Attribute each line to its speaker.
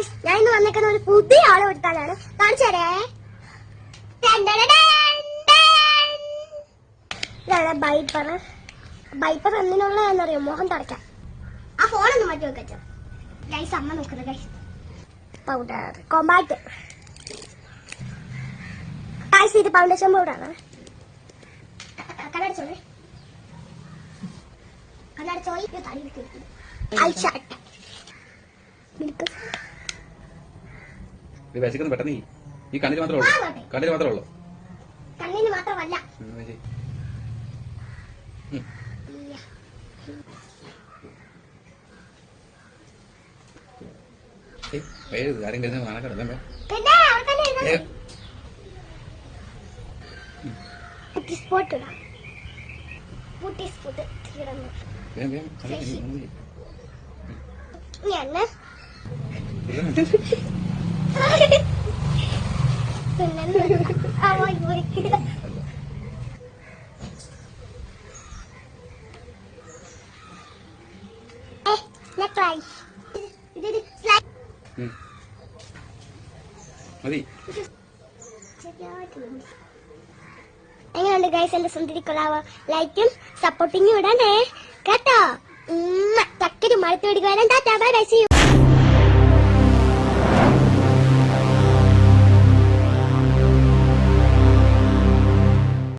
Speaker 1: Guys ഞാൻ ഇന്ന് വന്നേക്കുന്ന ഒരു പുതിയ ആളെ എടുത്താലാണ് കാണിച്ചു തരേ. ഇതാണ് ബൈപ്പർ ബൈപ്പർ എന്തിനുള്ളതെന്നറിയോ മോഹം തുടയ്ക്കാം. ആ ഫോണൊന്ന് മാറ്റി വെക്കച്ചോ ഗൈസ് അമ്മ നോക്കുന്നത് ഗൈസ് പൗഡർ കോമ്പാക്ട് ഗൈസ് ഇത് ഫൗണ്ടേഷൻ പൗഡറാണ് കണ്ണടച്ചോളേ. കണ്ണടച്ചോളി. തടി ഐ ഷാട്ട് മിൽക്ക്
Speaker 2: ഇത് വിശക്കുന്നു പെട്ടെന്ന് ഈ. കണ്ണിന് മാത്രമേ ഉള്ളൂ. കണ്ണിന് മാത്രമേ ഉള്ളൂ.
Speaker 1: കണ്ണിന് മാത്രമല്ല.
Speaker 2: ഞാൻ.
Speaker 1: പുട്ടി സ്പോട്ട് ഇടാം. പുട്ടി. ഞാൻ
Speaker 2: മതി
Speaker 1: ഗൈസ് എന്റെ സുന്ദരി കൊള്ളാവോ ലൈക്കും സപ്പോർട്ടിങ്ങും ഇടണേ. കേട്ടോ. ചക്കരി മഴത്തോടി വരാൻ ടാറ്റാ ബൈ ബൈ